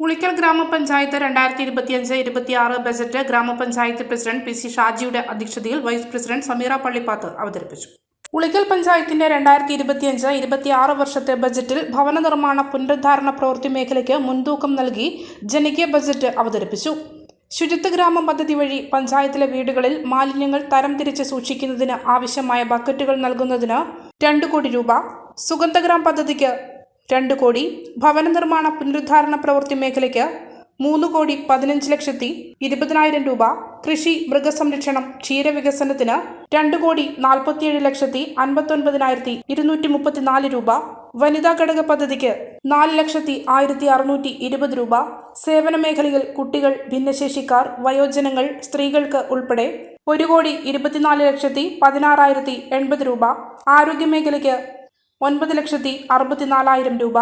ഉളിക്കൽ ഗ്രാമപഞ്ചായത്ത് രണ്ടായിരത്തി ഇരുപത്തിയഞ്ച് ഇരുപത്തിയാറ് ബജറ്റ് ഗ്രാമപഞ്ചായത്ത് പ്രസിഡന്റ് പി സി ഷാജിയുടെ അധ്യക്ഷതയിൽ വൈസ് പ്രസിഡന്റ് സമീറ പള്ളിപ്പാത്ത് അവതരിപ്പിച്ചു. പുളിക്കൽ പഞ്ചായത്തിന്റെ രണ്ടായിരത്തി ഇരുപത്തിയഞ്ച് ഇരുപത്തിയാറ് വർഷത്തെ ബജറ്റിൽ ഭവന നിർമ്മാണ പുനരുദ്ധാരണ പ്രവൃത്തി മേഖലയ്ക്ക് മുൻതൂക്കം നൽകി ജനകീയ ബജറ്റ് അവതരിപ്പിച്ചു. ശുചിത്വ ഗ്രാമം പദ്ധതി വഴി പഞ്ചായത്തിലെ വീടുകളിൽ മാലിന്യങ്ങൾ തരംതിരിച്ച് സൂക്ഷിക്കുന്നതിന് ആവശ്യമായ ബക്കറ്റുകൾ നൽകുന്നതിന് രണ്ട് കോടി രൂപ സുഗന്ധഗ്രാം പദ്ധതിക്ക് രണ്ട് കോടി ഭവന നിർമ്മാണ പുനരുദ്ധാരണ പ്രവൃത്തി മേഖലയ്ക്ക് മൂന്ന് കോടി പതിനഞ്ച് ലക്ഷത്തി ഇരുപതിനായിരം രൂപ കൃഷി മൃഗസംരക്ഷണം ക്ഷീരവികസനത്തിന് രണ്ട് കോടി നാൽപ്പത്തിയേഴ് ലക്ഷത്തി അൻപത്തൊൻപതിനായിരത്തി ഇരുന്നൂറ്റി മുപ്പത്തിനാല് രൂപ വനിതാ ഘടക പദ്ധതിക്ക് നാല് ലക്ഷത്തി ആയിരത്തി അറുന്നൂറ്റി ഇരുപത് രൂപ സേവന മേഖലയിൽ കുട്ടികൾ ഭിന്നശേഷിക്കാർ വയോജനങ്ങൾ സ്ത്രീകൾക്ക് ഉൾപ്പെടെ ഒരു കോടി ഇരുപത്തിനാല് ലക്ഷത്തി പതിനാറായിരത്തി എൺപത് രൂപ ആരോഗ്യ മേഖലയ്ക്ക് ഒൻപത് ലക്ഷത്തി അറുപത്തിനാലായിരം രൂപ.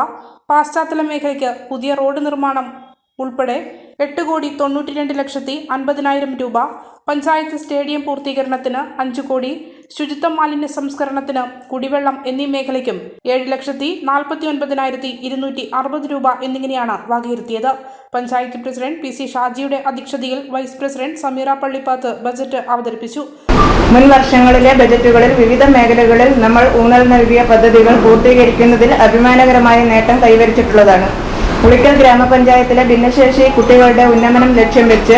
പാശ്ചാത്തല മേഖലയ്ക്ക് പുതിയ റോഡ് നിർമ്മാണം ഉൾപ്പെടെ എട്ട് കോടി തൊണ്ണൂറ്റി രണ്ട് ലക്ഷത്തി അൻപതിനായിരം രൂപ പഞ്ചായത്ത് സ്റ്റേഡിയം പൂർത്തീകരണത്തിന് അഞ്ച് കോടി ശുചിത്വ മാലിന്യ സംസ്കരണത്തിന് കുടിവെള്ളം എന്നീ മേഖലയ്ക്കും ഏഴ് ലക്ഷത്തി നാൽപ്പത്തി ഒൻപതിനായിരത്തി ഇരുന്നൂറ്റി അറുപത് രൂപ എന്നിങ്ങനെയാണ് വകയിരുത്തിയത്. പഞ്ചായത്ത് പ്രസിഡന്റ് പി സി ഷാജിയുടെ അധ്യക്ഷതയിൽ vice president Sameera Pallippath budget അവതരിപ്പിച്ചു. മുൻ വർഷങ്ങളിലെ ബജറ്റുകളിൽ വിവിധ മേഖലകളിൽ നമ്മൾ ഊന്നൽ നൽകിയ പദ്ധതികൾ പൂർത്തീകരിക്കുന്നതിൽ അഭിമാനകരമായ നേട്ടം കൈവരിച്ചിട്ടുള്ളതാണ്. ഉളിക്കൽ ഗ്രാമപഞ്ചായത്തിലെ ഭിന്നശേഷി കുട്ടികളുടെ ഉന്നമനം ലക്ഷ്യം വെച്ച്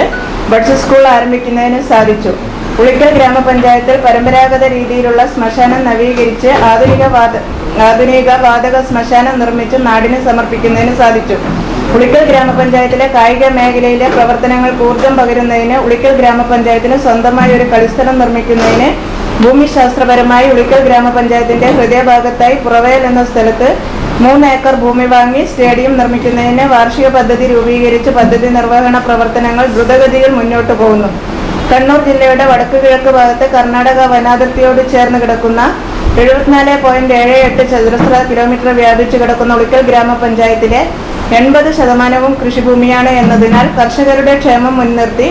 ബഡ്സ് സ്കൂൾ ആരംഭിക്കുന്നതിന് സാധിച്ചു. പുളിക്കൽ ഗ്രാമപഞ്ചായത്തിൽ പരമ്പരാഗത രീതിയിലുള്ള ശ്മശാനം നവീകരിച്ച് ആധുനിക വാത ആധുനിക വാതക ശ്മശാനം നിർമ്മിച്ച് നാടിന് സമർപ്പിക്കുന്നതിന് സാധിച്ചു. ഉളിക്കൽ ഗ്രാമപഞ്ചായത്തിലെ കായിക മേഖലയിലെ പ്രവർത്തനങ്ങൾക്ക് ഊർജം പകരുന്നതിന് ഉളിക്കൽ ഗ്രാമപഞ്ചായത്തിന് സ്വന്തമായി ഒരു കളിസ്ഥലം നിർമ്മിക്കുന്നതിന് ഭൂമിശാസ്ത്രപരമായി ഉളിക്കൽ ഗ്രാമപഞ്ചായത്തിന്റെ ഹൃദയഭാഗത്തായി പുറവേൽ എന്ന സ്ഥലത്ത് മൂന്ന് ഏക്കർ ഭൂമി വാങ്ങി സ്റ്റേഡിയം നിർമ്മിക്കുന്നതിന് വാർഷിക പദ്ധതി രൂപീകരിച്ച് പദ്ധതി നിർവഹണ പ്രവർത്തനങ്ങൾ ദ്രുതഗതിയിൽ മുന്നോട്ട് പോകുന്നു. കണ്ണൂർ ജില്ലയുടെ വടക്കു കിഴക്ക് ഭാഗത്ത് കർണാടക വനാതിർത്തിയോട് ചേർന്ന് കിടക്കുന്ന എഴുപത്തിനാല് പോയിന്റ് ഏഴ് എട്ട് ചതുരശ്ര കിലോമീറ്റർ വ്യാപിച്ച് കിടക്കുന്ന ഉളിക്കൽ ഗ്രാമപഞ്ചായത്തിലെ എൺപത് ശതമാനവും കൃഷിഭൂമിയാണ് എന്നതിനാൽ കർഷകരുടെ ക്ഷേമം മുൻനിർത്തി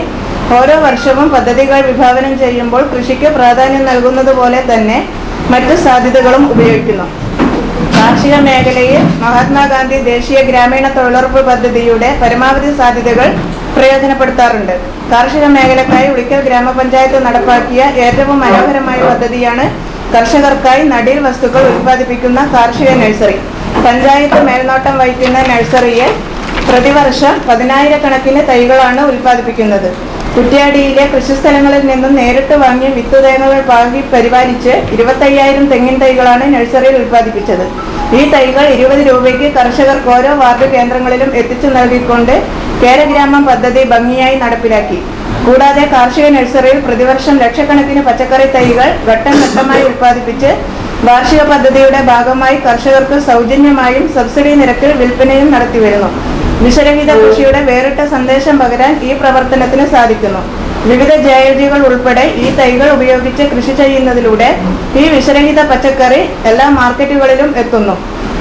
ഓരോ വർഷവും പദ്ധതികൾ വിഭാവനം ചെയ്യുമ്പോൾ കൃഷിക്ക് പ്രാധാന്യം നൽകുന്നത് പോലെ തന്നെ മറ്റു സാധ്യതകളും ഉപയോഗിക്കുന്നു. കാർഷിക മേഖലയിൽ മഹാത്മാഗാന്ധി ദേശീയ ഗ്രാമീണ തൊഴിലുറപ്പ് പദ്ധതിയുടെ പരമാവധി സാധ്യതകൾ പ്രയോജനപ്പെടുത്താറുണ്ട്. കാർഷിക മേഖലക്കായി ഉളിക്കൽ ഗ്രാമപഞ്ചായത്ത് നടപ്പാക്കിയ ഏറ്റവും മനോഹരമായ പദ്ധതിയാണ് കർഷകർക്കായി നടീൽ വസ്തുക്കൾ ഉൽപ്പാദിപ്പിക്കുന്ന കാർഷിക നഴ്സറി. പഞ്ചായത്ത് മേൽനോട്ടം വഹിക്കുന്ന നഴ്സറിയെ പ്രതിവർഷം പതിനായിരക്കണക്കിന് തൈകളാണ് ഉൽപ്പാദിപ്പിക്കുന്നത്. കുറ്റ്യാടിയിലെ കൃഷിസ്ഥലങ്ങളിൽ നിന്നും നേരിട്ട് വാങ്ങിയ വിത്ത് തേങ്ങകൾ പാകി പരിപാലിച്ച് ഇരുപത്തയ്യായിരം തെങ്ങിൻ തൈകളാണ് നഴ്സറിയിൽ ഉൽപ്പാദിപ്പിച്ചത്. ഈ തൈകൾ ഇരുപത് രൂപയ്ക്ക് കർഷകർക്ക് ഓരോ വാർഡ് കേന്ദ്രങ്ങളിലും എത്തിച്ചു നൽകിക്കൊണ്ട് കേരഗ്രാമം പദ്ധതി ഭംഗിയായി നടപ്പിലാക്കി. കൂടാതെ കാർഷിക നഴ്സറിയിൽ പ്രതിവർഷം ലക്ഷക്കണക്കിന് പച്ചക്കറി തൈകൾ ഘട്ടം ഘട്ടമായി ഉൽപ്പാദിപ്പിച്ച് വാർഷിക പദ്ധതിയുടെ ഭാഗമായി കർഷകർക്ക് സൗജന്യമായും സബ്സിഡി നിരക്കിൽ വിൽപ്പനയും നടത്തിവരുന്നു. വിഷരഹിത കൃഷിയുടെ വേറിട്ട സന്ദേശം പകരാൻ ഈ പ്രവർത്തനത്തിന് സാധിക്കുന്നു. വിവിധ ജൈവജികൾ ഉൾപ്പെടെ ഈ തൈകൾ ഉപയോഗിച്ച് കൃഷി ചെയ്യുന്നതിലൂടെ ഈ വിഷരഹിത പച്ചക്കറി എല്ലാ മാർക്കറ്റുകളിലും എത്തുന്നു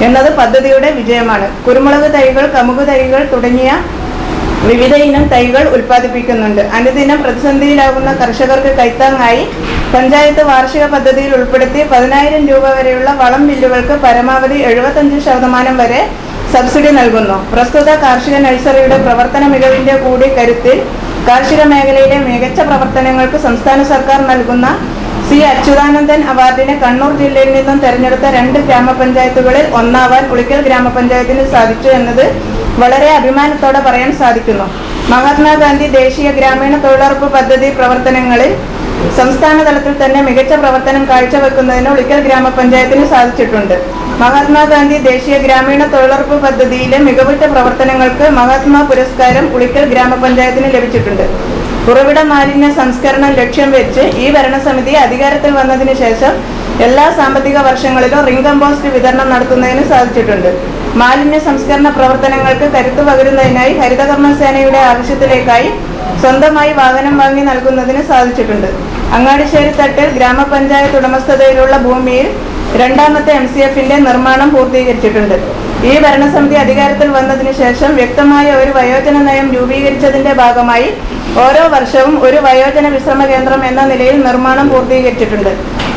എന്നത് പദ്ധതിയുടെ വിജയമാണ്. കുരുമുളക് തൈകൾ കമുക് തൈകൾ തുടങ്ങിയ വിവിധ ഇനം തൈകൾ ഉൽപ്പാദിപ്പിക്കുന്നുണ്ട്. അനുദിനം പ്രതിസന്ധിയിലാകുന്ന കർഷകർക്ക് കൈത്താങ്ങായി പഞ്ചായത്ത് വാർഷിക പദ്ധതിയിൽ ഉൾപ്പെടുത്തി പതിനായിരം രൂപ വരെയുള്ള വളം ബില്ലുകൾക്ക് പരമാവധി എഴുപത്തഞ്ച് ശതമാനം വരെ സബ്സിഡി നൽകുന്നു. പ്രസ്തുത കാർഷിക നഴ്സറിയുടെ പ്രവർത്തന മികവിന്റെ കൂടി കരുത്തിൽ കാർഷിക മേഖലയിലെ മികച്ച പ്രവർത്തനങ്ങൾക്ക് സംസ്ഥാന സർക്കാർ നൽകുന്ന സി അച്യുതാനന്ദൻ അവാർഡിന് കണ്ണൂർ ജില്ലയിൽ നിന്നും തെരഞ്ഞെടുത്ത രണ്ട് ഗ്രാമപഞ്ചായത്തുകളിൽ ഒന്നാവാൻ ഉളിക്കൽ ഗ്രാമപഞ്ചായത്തിന് സാധിച്ചു എന്നത് വളരെ അഭിമാനത്തോടെ പറയാൻ സാധിക്കുന്നു. മഹാത്മാഗാന്ധി ദേശീയ ഗ്രാമീണ തൊഴിലുറപ്പ് പദ്ധതി പ്രവർത്തനങ്ങളിൽ സംസ്ഥാന തലത്തിൽ തന്നെ മികച്ച പ്രവർത്തനം കാഴ്ചവെക്കുന്നതിന് ഉളിക്കൽ ഗ്രാമപഞ്ചായത്തിന് സാധിച്ചിട്ടുണ്ട്. മഹാത്മാഗാന്ധി ദേശീയ ഗ്രാമീണ തൊഴിലുറപ്പ് പദ്ധതിയിലെ മികവുറ്റ പ്രവർത്തനങ്ങൾക്ക് മഹാത്മാ പുരസ്കാരം ഉളിക്കൽ ഗ്രാമപഞ്ചായത്തിന് ലഭിച്ചിട്ടുണ്ട്. ഉറവിട മാലിന്യ സംസ്കരണം ലക്ഷ്യം വെച്ച് ഈ ഭരണസമിതി അധികാരത്തിൽ വന്നതിന് ശേഷം എല്ലാ സാമ്പത്തിക വർഷങ്ങളിലും റിംഗ് കമ്പോസ്റ്റ് വിതരണം നടത്തുന്നതിന് സാധിച്ചിട്ടുണ്ട്. മാലിന്യ സംസ്കരണ പ്രവർത്തനങ്ങൾക്ക് കരുത്തു പകരുന്നതിനായി ഹരിതകർമ്മസേനയുടെ ആവശ്യത്തിലേക്കായി സ്വന്തമായി വാഹനം വാങ്ങി നൽകുന്നതിന് സാധിച്ചിട്ടുണ്ട്. അങ്ങാടിശ്ശേരി തട്ടിൽ ഗ്രാമപഞ്ചായത്ത് ഉടമസ്ഥതയിലുള്ള ഭൂമിയിൽ രണ്ടാമത്തെ എം സി എഫിന്റെ നിർമ്മാണം പൂർത്തീകരിച്ചിട്ടുണ്ട്. ഈ ഭരണസമിതി അധികാരത്തിൽ വന്നതിന് ശേഷം വ്യക്തമായ ഒരു വയോജന നയം രൂപീകരിച്ചതിന്റെ ഭാഗമായി ഓരോ വർഷവും ഒരു വയോജന വിശ്രമ കേന്ദ്രം എന്ന നിലയിൽ നിർമ്മാണം പൂർത്തീകരിച്ചിട്ടുണ്ട്.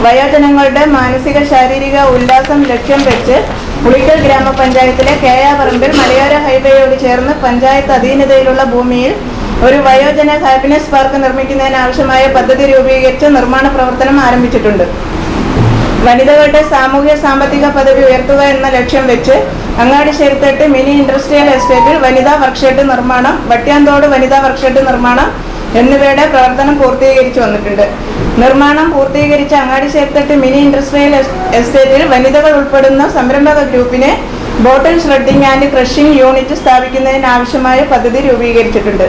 വയോജനങ്ങളുടെ മാനസിക ശാരീരിക ഉല്ലാസം ലക്ഷ്യം വെച്ച് പുളിക്കൽ ഗ്രാമപഞ്ചായത്തിലെ കേയാപറമ്പിൽ മലയോര ഹൈവേയോട് ചേർന്ന് പഞ്ചായത്ത് അധീനതയിലുള്ള ഭൂമിയിൽ ഒരു വയോജന ഹാപ്പിനെസ് പാർക്ക് നിർമ്മിക്കുന്നതിന് ആവശ്യമായ പദ്ധതി രൂപീകരിച്ച് നിർമ്മാണ പ്രവർത്തനം ആരംഭിച്ചിട്ടുണ്ട്. വനിതകളുടെ സാമൂഹ്യ സാമ്പത്തിക പദവി ഉയർത്തുക എന്ന ലക്ഷ്യം വെച്ച് അങ്ങാടി ശരിത്തട്ട് മിനി ഇൻഡസ്ട്രിയൽ എസ്റ്റേറ്റിൽ വനിതാ വർക്ക്ഷെഡ് നിർമ്മാണം വട്ട്യാന്തോട് വനിതാ വർക്ക്ഷെഡ് നിർമ്മാണം എന്നിവയുടെ പ്രവർത്തനം പൂർത്തീകരിച്ചു വന്നിട്ടുണ്ട്. നിർമ്മാണം പൂർത്തീകരിച്ച അങ്ങാടി ശരിത്തട്ട് മിനി ഇൻഡസ്ട്രിയൽ എസ്- എസ്റ്റേറ്റിൽ വനിതകൾ ഉൾപ്പെടുന്ന സംരംഭക ഗ്രൂപ്പിനെ bottle shredding and crushing unit സ്ഥാപിക്കുന്നതിനാവശ്യമായ പദ്ധതി രൂപീകരിച്ചിട്ടുണ്ട്.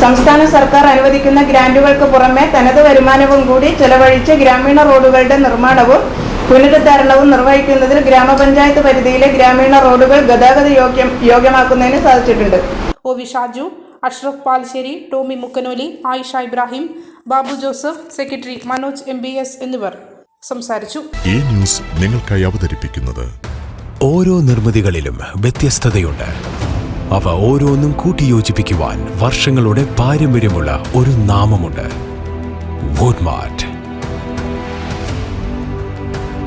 സംസ്ഥാന സർക്കാർ അനുവദിക്കുന്ന ഗ്രാന്റുകൾക്ക് പുറമെ തനത് വരുമാനവും കൂടി ചെലവഴിച്ച് ഗ്രാമീണ റോഡുകളുടെ നിർമ്മാണവും പുനരുദ്ധാരണവും നിർവഹിക്കുന്നതിൽ ഗ്രാമപഞ്ചായത്ത് പരിധിയിലെ ഗ്രാമീണ റോഡുകൾ ഗതാഗത യോഗ്യം യോഗ്യമാക്കുന്നതിന് സാധിച്ചിട്ടുണ്ട്. O V Shaju Ashraf Palsseri Tomy Mukkanoli Ayisha Ibrahim Babu Joseph secretary Manoj M B S എന്നിവർ സംസാരിച്ചു. ഈ ന്യൂസ് നിങ്ങൾക്കായി അവതരിപ്പിക്കുന്നത് ഓരോ നിർമ്മിതികളിലും വ്യത്യസ്തതയുണ്ട്. അവ ഓരോന്നും കൂട്ടിയോജിപ്പിക്കുവാൻ വർഷങ്ങളുടെ പാരമ്പര്യമുള്ള ഒരു നാമമുണ്ട്. Woodmart